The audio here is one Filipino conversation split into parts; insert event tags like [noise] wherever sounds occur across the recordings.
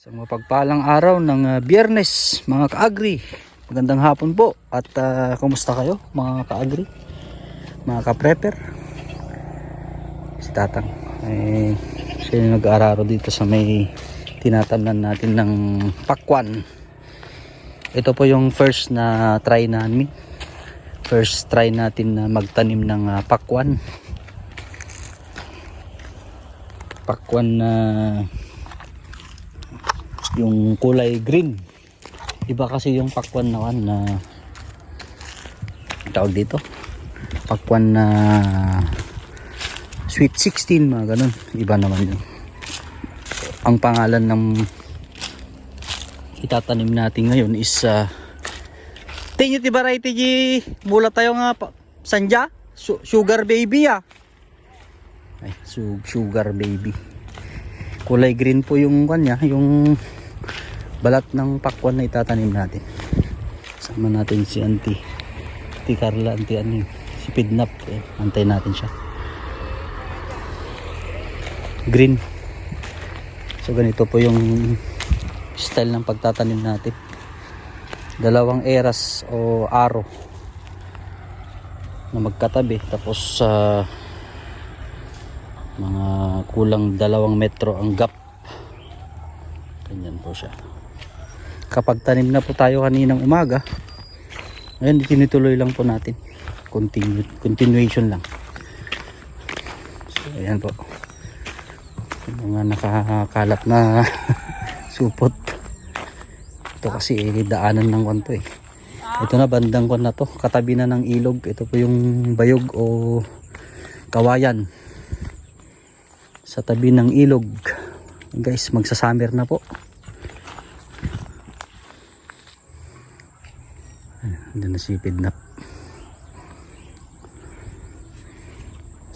Sa mapagpalang araw ng uh, biyernes, mga kaagri. Magandang hapon po at uh, kumusta kayo mga kaagri, mga kaprepper. Si Tatang, eh, siya yung nag-aararo dito sa may tinatamnan natin ng pakwan. Ito po yung first na try namin. First try natin na magtanim ng uh, pakwan. Pakwan na yung kulay green. Iba kasi yung pakwan na na tawag dito. Pakwan na sweet 16 mga ganun. Iba naman yun. Ang pangalan ng itatanim natin ngayon is uh, tingin ti variety mula tayo nga pa, sanja. Su- sugar baby ah. Ay su- sugar baby. Kulay green po yung kanya yung balat ng pakwan na itatanim natin. Sama natin si auntie auntie Carla auntie ano si Pidnap. Eh, antay natin siya. Green. So ganito po yung style ng pagtatanim natin. Dalawang eras o aro na magkatabi. Tapos sa mga kulang dalawang metro ang gap. Ganyan po siya kapag tanim na po tayo kaninang umaga ngayon tinituloy lang po natin. Continue, continuation lang. So ayan po. Mga nakakalat na [laughs] supot. Ito kasi eh, daanan ng kwan to eh. Ito na bandang kwan na to. Katabi na ng ilog. Ito po yung bayog o kawayan sa tabi ng ilog. Guys magsasummer na po Hindi na si Pidnap.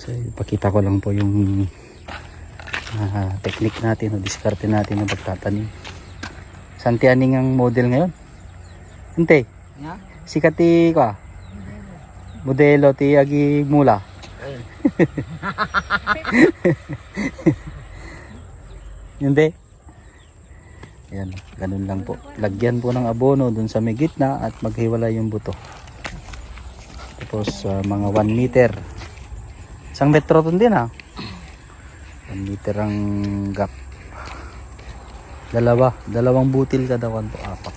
So, ipakita ko lang po yung ah, technique natin o diskarte natin ng pagtatanim. Santi aning ang model ngayon? Hinte, Nga? sikat ti ko ah. Modelo ti agi mula. Hindi. [laughs] Ayan, ganun lang po. Lagyan po ng abono dun sa may gitna at maghiwala yung buto. Tapos ah, mga 1 meter. Isang metro dun din ah. 1 meter ang gap. Dalawa, dalawang butil kada kwan po, apat.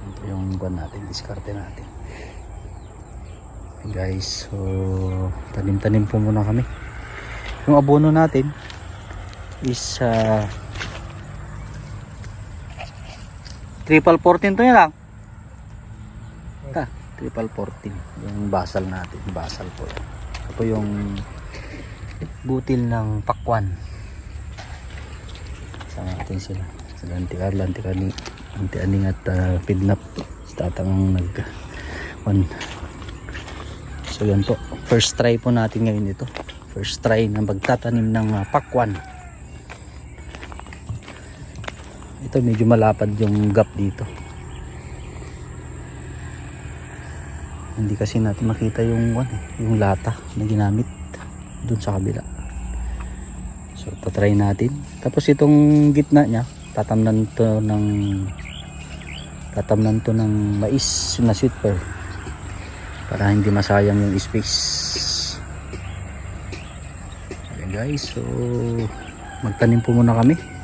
Yan po yung kwan natin, diskarte natin. Guys, so tanim-tanim po muna kami. Yung abono natin is ah, triple 14 to yun lang. Ta, triple 14. Yung basal natin. Basal po yan. Ito po yung butil ng pakwan. Sama natin sila. Sila Auntie Carla, Auntie Kani, Auntie Aning at uh, Pidnap. Sa tatang nag one. So yan po. First try po natin ngayon ito. First try ng pagtatanim ng uh, pakwan. Ito medyo malapad yung gap dito. Hindi kasi natin makita yung ano, yung lata na ginamit dun sa kabila. So patry natin. Tapos itong gitna niya, tatamnan to ng tatamnan to ng mais na sweet pear para hindi masayang yung space. Okay guys, so magtanim po muna kami.